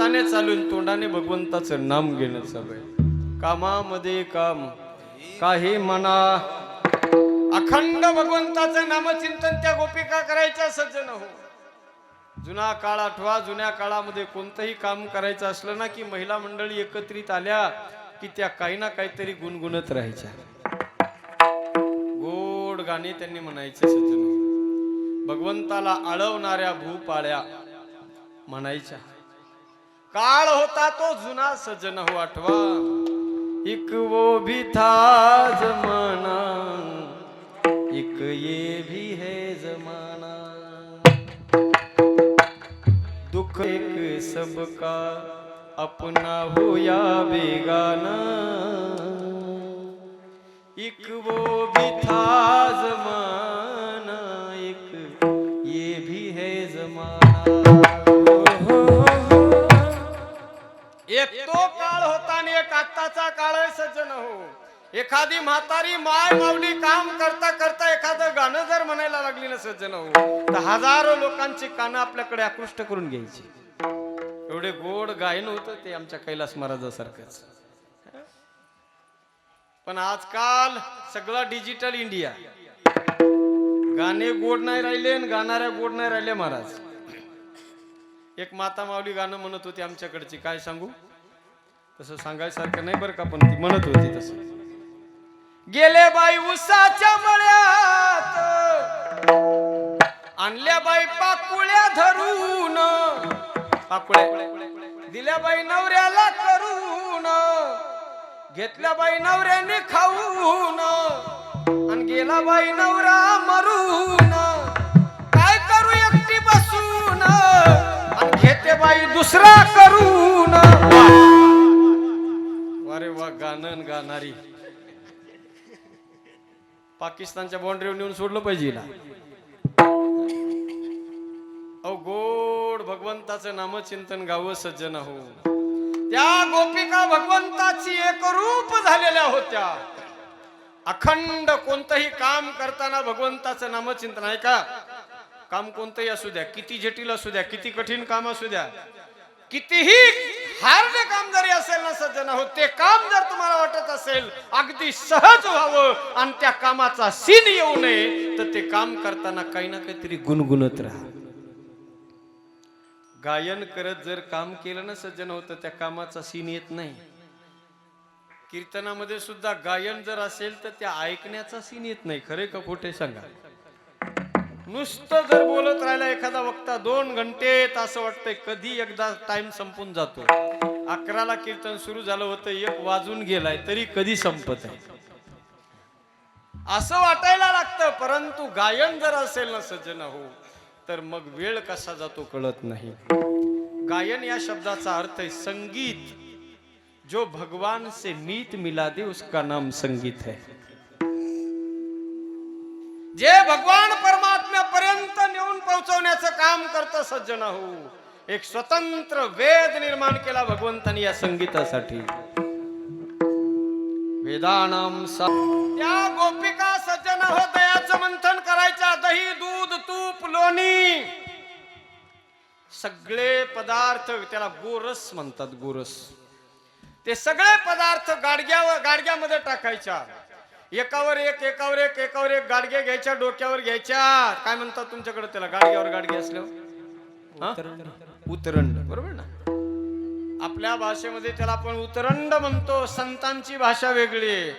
हाताने चालू तोंडाने भगवंताचं नाम घेणं चालू आहे कामामध्ये काम काही म्हणा अखंड भगवंताचं नामचिंतन त्या गोपिका करायच्या सज्जन हो. जुना काळ आठवा जुन्या काळामध्ये कोणतंही काम करायचं असलं ना की महिला मंडळी एकत्रित आल्या की त्या काही ना काहीतरी गुणगुणत राहायच्या. गोड गाणे त्यांनी म्हणायचे सज्जन हो. भगवंताला आळवणाऱ्या भूपाळ्या म्हणायच्या. काळ होता तो जुना सजन हो आठवा इक वो भी था जमाना इक ये भी है जमाना. दुख एक सबका अपना हो या बेगाना. एक वो आत्ताचा काळ आहे सज्जन हो. एखादी म्हातारी माय माऊली काम करता करता एखादं गाणं जर म्हणायला लागली ना सज्जन हो तर हजारो लोकांची कानं आपल्याकडे आकृष्ट करून घ्यायची. एवढे गोड गायन होतं ते आमच्या कैलास महाराजासारखंच. पण आजकाल सगळं डिजिटल इंडिया. गाणे गोड नाही राहिले आणि गाणाऱ्या गोड नाही राहिले महाराज. एक माता माऊली गाणं म्हणत होती आमच्याकडची काय सांगू? तसं सांगायसारखं नाही बरं का पण ती म्हणत होती तसं. गेले बाई उसाच्या मळ्यात आणल्या बाई पाकुळ्या धरून पाकुळ्या दिल्या बाई नवऱ्याला करून घेतल्या बाई नवऱ्याने खाऊन आणि गेला बाई नवरा मरून. काय करू एकटी बसून आणि घेते बाई दुसरा करून. गाणं गाणारी. पाकिस्तानच्या बाउंड्रीवर नेऊन सोडलं पाहिजे हिला. अहो गोड भगवंताचं नामचिंतन गावं सज्जन हो त्या गोपिका भगवंताची एक रूप झालेल्या होत्या. अखंड कोणतंही काम करताना भगवंताचं नामचिंतन आहे का? काम कोणतंही असू द्या किती जटिल असू द्या किती कठीण काम असू द्या कितीही हार्ड काम जरी असेल ना सज्जन हो ते काम जर तुम्हाला वाटत असेल अगदी सहज व्हावं आणि त्या कामाचा सीन येऊ नये तर ते काम करताना काही ना काहीतरी गुणगुणत राहा. गायन करत जर काम केलं ना सज्जन होतं त्या कामाचा सीन येत नाही. कीर्तनामध्ये सुद्धा गायन जर असेल तर त्या ऐकण्याचा सीन येत नाही. खरे का खोटे सांगा? नुसतं जर बोलत राहिला एखादा वक्ता दोन घंटे असं वाटतंय कधी एकदा टाइम संपून जातो. अकराला कीर्तन सुरू झालं होतं एक वाजून गेलाय तरी कधी संपत आहे? असं वाटायला लागतं परंतु गायन जर असेल ना सज्जन हो तर मग वेळ कसा जातो कळत नाही. गायन या शब्दाचा अर्थ आहे संगीत. जो भगवान से मीत मिला दे उसका नाम संगीत है. जे भगवान पोहोचवण्याचं काम करतं सज्जन हो. एक स्वतंत्र वेद निर्माण केला भगवंतानी या संगीतासाठी. वेदानाम सा त्या गोपिका सज्जन हो दयाचं मंथन करायच्या दही दूध तूप लोणी. सगळे पदार्थ त्याला गोरस म्हणतात गोरस. ते सगळे पदार्थ गाडग्यावर गाडग्यामध्ये टाकायच्या. एकावर एक एकावर एक एकावर एक गाडगे घ्यायच्या डोक्यावर घ्यायच्या. काय म्हणतात तुमच्याकडे त्याला? गाडग्यावर गाडगे असल्यावर? उतरंड. बरोबर ना? आपल्या भाषेमध्ये त्याला आपण उतरंड म्हणतो. संतांची भाषा वेगळी.